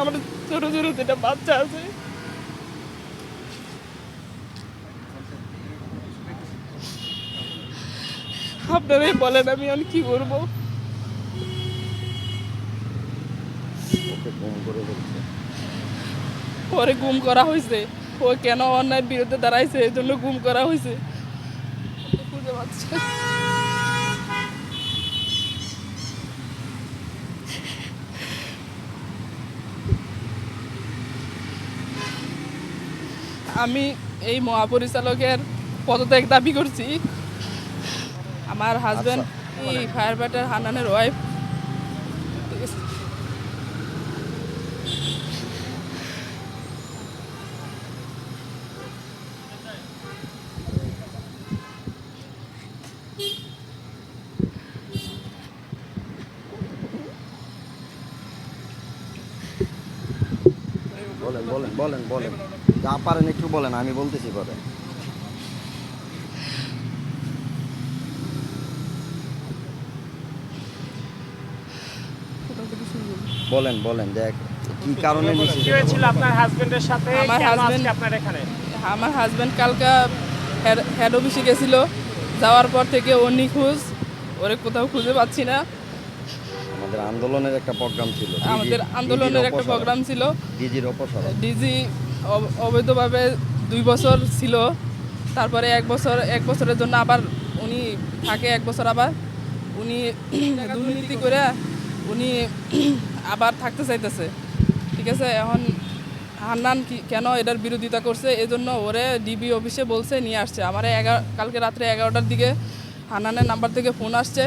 আমার ছোট ছোট দুটা বাচ্চা আছে। আপনারাই বলেন আমি আমি কি করব পরে গুম করা হয়েছে। ও কেন অন্যায় বিরুদ্ধে দাঁড়াইছে? এই জন্য গুম করা হয়েছে। খুঁজে পাচ্ছি। আমি এই মহাপরিচালকের পদত্যাগ দাবি করছি। আমার হাজব্যান্ড এই ফায়ার ফাইটার হানানের ওয়াইফ বলেন বলেন বলেন বলেন। যা পারেন একটু বলেন আমি বলতেছি পরে। বলেন বলেন দেখ কি কারণে হয়েছিল আপনার হাজবেন্ডের সাথে? আমার আজকে আপনার এখানে? আমার হাজব্যান্ড কালকা হেড- অফিসে গেছিল। যাওয়ার পর থেকে ও নিখোঁজ ওরে কোথাও খুঁজে পাচ্ছি না। আমাদের আন্দোলনের একটা প্রোগ্রাম ছিল আমাদের আন্দোলনের একটা প্রোগ্রাম ছিল। ডিজির অপসারণ। ডিজি অবৈধভাবে দুই বছর ছিল। তারপরে এক বছর এক বছরের জন্য আবার উনি থাকে এক বছর আবার। উনি দুর্নীতি করে উনি আবার থাকতে চাইতেছে। ঠিক আছে এখন হান্নান কি কেন এটার বিরোধিতা করছে? এজন্য ওরে ডিবি অফিসে বলছে নিয়ে আসছে। আমার এগারো কালকে রাত্রে এগারোটার দিকে হান্নানের নাম্বার থেকে ফোন আসছে।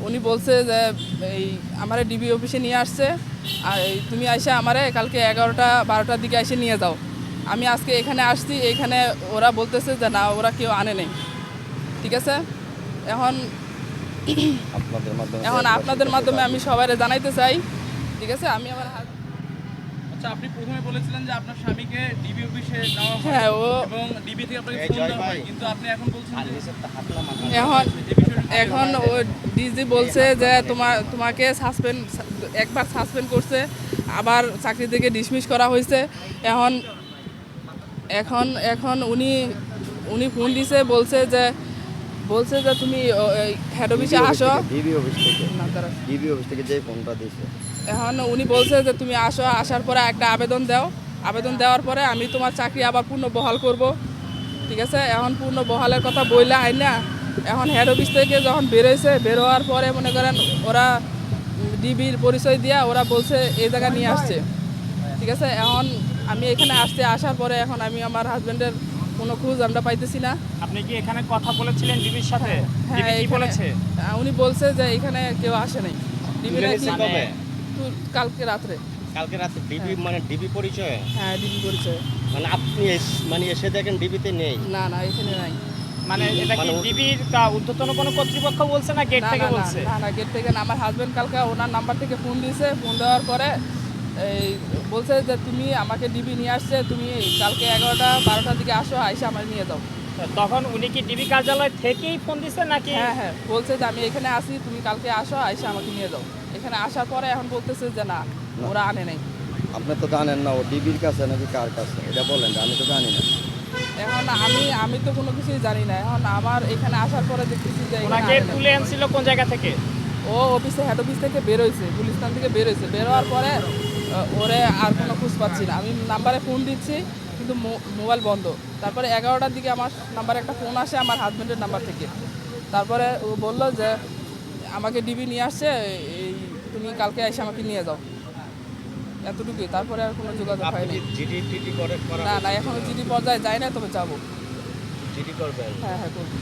উনি বলছে যে এই আমারে ডিবি অফিসে নিয়ে আসছে আর এই তুমি এসে আমারে কালকে এগারোটা বারোটার দিকে এসে নিয়ে যাও। আমি আজকে এখানে আসছি এখানে ওরা বলতেছে যে না ওরা কেউ আনে নেই। ঠিক আছে? এখন আপনাদের মাধ্যমে এখন আপনাদের মাধ্যমে আমি সবাই জানাইতে চাই। ঠিক আছে? আমি আমার হাত- আচ্ছা আপনি প্রথমে বলেছিলেন যে আপনার স্বামীকে ডিবি অফিসে নেওয়া হয় হ্যাঁ ও এবং ডিবি থেকে আপনাকে ফোন দেওয়া হয়। কিন্তু আপনি এখন বলছেন এখন এখন ও ডিজি বলছে যে তোমার তোমাকে সাসপেন্ড একবার সাসপেন্ড করছে আবার চাকরি থেকে ডিসমিস করা হয়েছে। এখন এখন এখন উনি উনি ফোন দিছে বলছে যে বলছে যে তুমি হেড অফিসে আসো। ডিবি অফিস থেকে ডিবি অফিস থেকে যে ফোনটা দিছে। এখন উনি বলছে যে তুমি আসো আসার পরে একটা আবেদন দাও। আবেদন দেওয়ার পরে আমি তোমার চাকরি আবার পূর্ণ বহাল করব। ঠিক আছে? এখন পূর্ণ বহালের কথা বইলে আই না এখন হেড অফিস থেকে যখন বেরোইছে বেরোয়ার পরে মনে করেন ওরা ডিবির পরিচয় দিয়া ওরা বলছে এই জায়গা নিয়ে আসছে। ঠিক আছে? এখন আমি এখানে আসতে আসার পরে এখন আমি আমার হাজব্যান্ডের কোনো খোঁজ আমরা পাইতেছি না। আপনি কি এখানে কথা বলেছিলেন ডিবির সাথে? হ্যাঁ কি বলেছে? উনি বলছে যে এখানে কেউ আসে নাই। ডিবি নাকি নিছে কবে? তু- কালকে রাত্রে। কালকে রাতে ডিবি মানে ডিবি পরিচয়? হ্যাঁ ডিবি পরিচয়। মানে আপনি মানে এসে দেখেন ডিবিতে নেই? না না এখানে নাই। মানে এটা কি মানে- ডিবির ঊর্ধ্বতন কোনো কর্তৃপক্ষ বলছে না গেট থেকে বলছে? না না গেট থেকে না। আমার হাজবেন্ড কালকে ওনার নাম্বার থেকে ফোন দিয়েছে। ফোন দেওয়ার পরে এই বলছে যে তুমি আমাকে ডিবি নিয়ে আসছে। তুমি কালকে এগারোটা বারোটার দিকে আসো আইসে আমার নিয়ে যাও। তখন উনি কি ডিবি কার্যালয় থেকেই ফোন দিছে নাকি? হ্যাঁ হ্যাঁ। বলছে যে আমি এখানে আসি তুমি কালকে আসো আইসে আমাকে নিয়ে যাও। এখানে আসার পরে এখন বলতেছে যে না ওরা আনে নাই। আপনি তো জানেন না ও ডিবির কাছে নাকি কার কাছে? এটা বলেন আমি তো জানি না। এখন আমি আমি তো কোনো কিছুই জানি না। এখন আমার এখানে আসার পরে দেখতেছি যে ওনাকে তুলে আনছিল কোন জায়গা থেকে? ও অফিসে হেড অফিস থেকে বেরোইছে গুলিস্তান থেকে বেরোইছে বেরোয়ার পরে ওরে আর কোনো খোঁজ পাচ্ছি না। আমি নাম্বারে ফোন দিচ্ছি কিন্তু মোবাইল বন্ধ। তারপরে এগারোটার দিকে আমার নাম্বারে একটা ফোন আসে আমার হাজব্যান্ডের নাম্বার থেকে। তারপরে ও বলল যে আমাকে ডিবি নিয়ে আসছে এই তুমি কালকে এসে আমাকে নিয়ে যাও। এতটুকুই তারপরে আর কোনো যোগাযোগ আপনি হয়নি জিডি টিডি করে না না এখনও জিডি পর্যায়ে যায় না তবে যাব। জিডি করবেন? হ্যাঁ হ্যাঁ করব।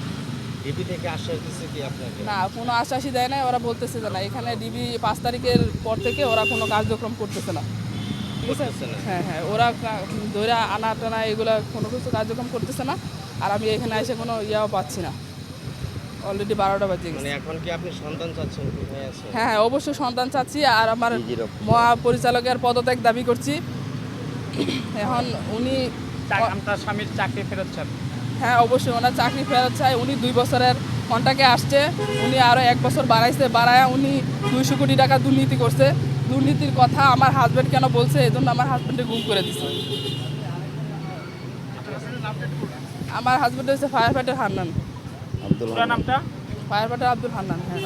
ডিবি থেকে আশ্বাস দিচ্ছে কি আপনাকে? না কোনো আশ্বাসই দেয় না ওরা বলতেছে যে না এখানে ডিবি পাঁচ তারিখের পর থেকে ওরা কোনো কার্যক্রম করতেছে না। হ্যাঁ হ্যাঁ ওরা ধরে আনা টানা এগুলো কোনো কিছু কার্যক্রম করতেছে না আর আমি এখানে এসে কোনো ইয়াও পাচ্ছি না। অলরেডি বারোটা বাজে মানে গেছে এখন কি আপনি সন্তান চাচ্ছেন হয়ে হ্যাঁ অবশ্যই সন্তান চাচ্ছি আর আমার মহাপরিচালকের পদত্যাগ দাবি করছি। এখন উনি আপনার স্বামীর চাকরি ফেরত চান হ্যাঁ অবশ্যই ওনার চাকরি ফেরত চাই। উনি দুই বছরের কন্টাকে আসছে। উনি আরও এক বছর বাড়াইছে বাড়ায় উনি দুইশো কোটি টাকা দুর্নীতি করছে। দুর্নীতির কথা আমার হাজব্যান্ড কেন বলছে? এই জন্য আমার হাজব্যান্ডে গুম করে দিছে। আমার হাজব্যান্ড হচ্ছে ফায়ার ফাইটার হান্নান। আব্দুল নামটা? ফায়ার ফাইটার আব্দুল হান্নান হ্যাঁ।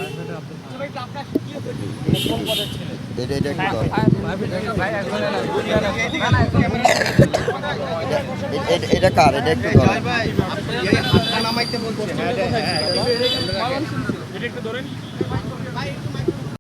এটা কার? এটা একটু ধরেন এটা একটু ধরেন